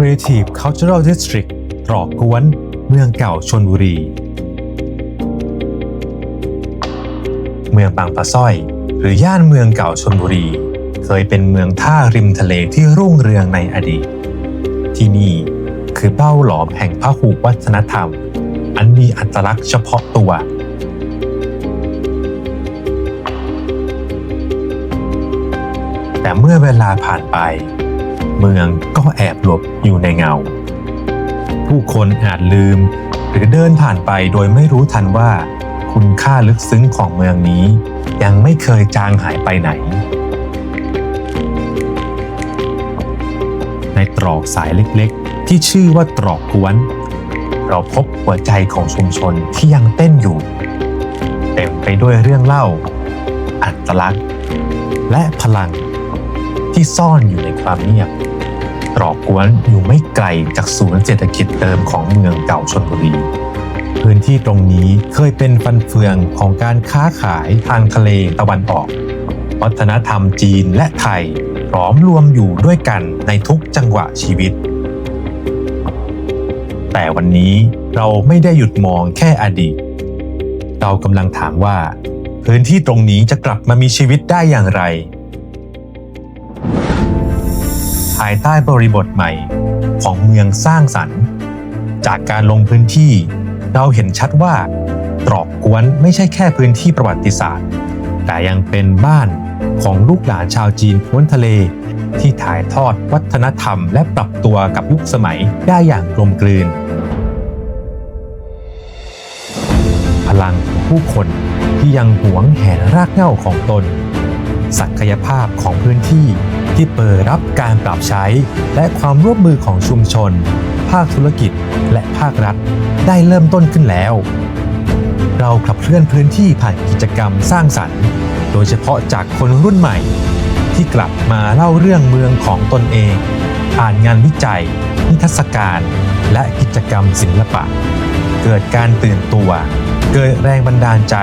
Creative Cultural District ตรอกกวน เมืองเก่าชนบุรี เมืองบางปะสร้อย หรือย่านเมืองเก่าชนบุรี เคยเป็นเมืองท่าริมทะเลที่รุ่งเรืองในอดีต ที่นี่คือเป้าหลอมแห่งพหุวัฒนธรรม อันมีอัตลักษณ์เฉพาะตัวแต่เมื่อเวลาผ่านไป มืองก็แอบหลบอยู่ในเงา ผู้คนอาจลืม หรือเดินผ่านไปโดยไม่รู้ทันว่า คุณค่าลึกซึ้งของเมืองนี้ ยังไม่เคยจางหายไปไหน ในตรอกสายเล็กๆ ที่ชื่อว่าตรอกกวน เราพบหัวใจของชุมชนที่ยังเต้นอยู่ เต็มไปด้วยเรื่องเล่า อัตลักษณ์ และพลังที่ซ่อนอยู่ในความเงียบ ตรอกกวนอยู่ไม่ไกลจากศูนย์เศรษฐกิจเดิมของเมืองเก่าชนบุรี พื้นที่ตรงนี้เคยเป็นฟันเฟืองของการค้าขายทางทะเลตะวันออก วัฒนธรรมจีนและไทยพร้อมรวมอยู่ด้วยกันในทุกจังหวะชีวิต แต่วันนี้เราไม่ได้หยุดมองแค่อดีต เรากำลังถามว่า พื้นที่ตรงนี้จะกลับมามีชีวิตได้อย่างไรายใต้บริบทใหม่ของเมืองสร้างสรรค์ จากการลงพื้นที่เราเห็นชัดว่า ตรอกกวนไม่ใช่แค่พื้นที่ประวัติศาสตร์ แต่ยังเป็นบ้านของลูกหลานชาวจีนพ้นทะเล ที่ถ่ายทอดวัฒนธรรมและปรับตัวกับยุคสมัยได้อย่างกลมกลืน พลังของผู้คนที่ยังหวงแหนรากเหง้าของตน ศักยภาพของพื้นที่ที่เปิดรับการปรับใช้ และความร่วมมือของชุมชน ภาคธุรกิจ และภาครัฐ ได้เริ่มต้นขึ้นแล้ว เราขับเคลื่อนพื้นที่ผ่านกิจกรรมสร้างสรรค์ โดยเฉพาะจากคนรุ่นใหม่ ที่กลับมาเล่าเรื่องเมืองของตนเองผ่านงานวิจัย นิทรรศการ และกิจกรรมศิลปะ เกิดการตื่นตัว เกิดแรงบันดาลใจ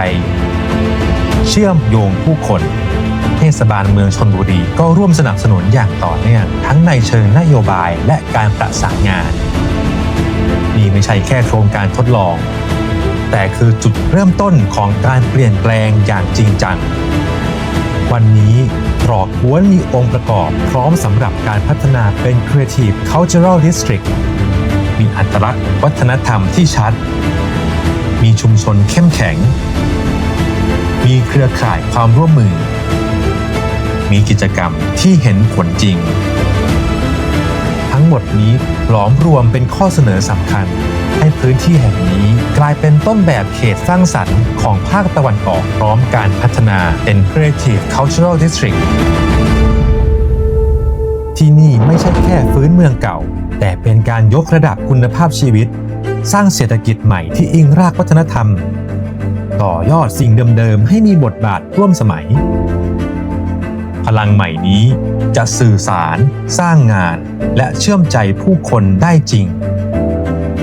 เชื่อมโยงผู้คน ทศบาลเมืองชนบุรี ก็ร่วมสนับสนุนอย่างต่อเนื่องทั้งในเชิงนโยบายและการประสานงาน นี่ไม่ใช่แค่โครงการทดลอง แต่คือจุดเริ่มต้นของการเปลี่ยนแปลงอย่างจริงจัง วันนี้ตรอกกวนมีองค์ประกอบพร้อมสำหรับการพัฒนาเป็น Creative Cultural District มีอัตลักษณ์วัฒนธรรมที่ชัด มีชุมชนเข้มแข็ง มีเครือข่ายความร่วมมือ มีกิจกรรมที่เห็นผลจริง ทั้งหมดนี้หลอมรวมเป็นข้อเสนอสำคัญ ให้พื้นที่แห่งนี้กลายเป็นต้นแบบเขตสร้างสรรค์ของภาคตะวันออกพร้อมการพัฒนาเป็น Creative Cultural District ที่นี่ไม่ใช่แค่ฟื้นเมืองเก่า แต่เป็นการยกระดับคุณภาพชีวิต สร้างเศรษฐกิจใหม่ที่อิงรากวัฒนธรรม ต่อยอดสิ่งเดิมๆ ให้มีบทบาทร่วมสมัย พลังใหม่นี้จะสื่อสาร สร้างงาน และเชื่อมใจผู้คนได้จริง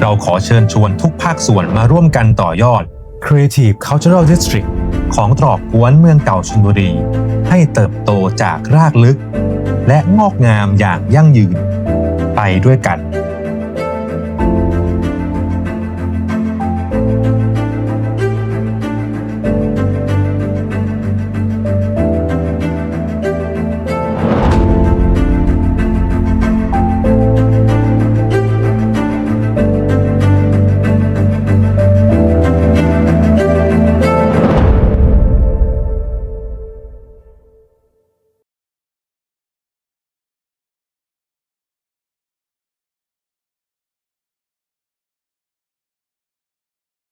เราขอเชิญชวนทุกภาคส่วนมาร่วมกันต่อยอด Creative Cultural District ของตรอกกวนเมืองเก่าชลบุรี ให้เติบโตจากรากลึก และงอกงามอย่างยั่งยืน ไปด้วยกัน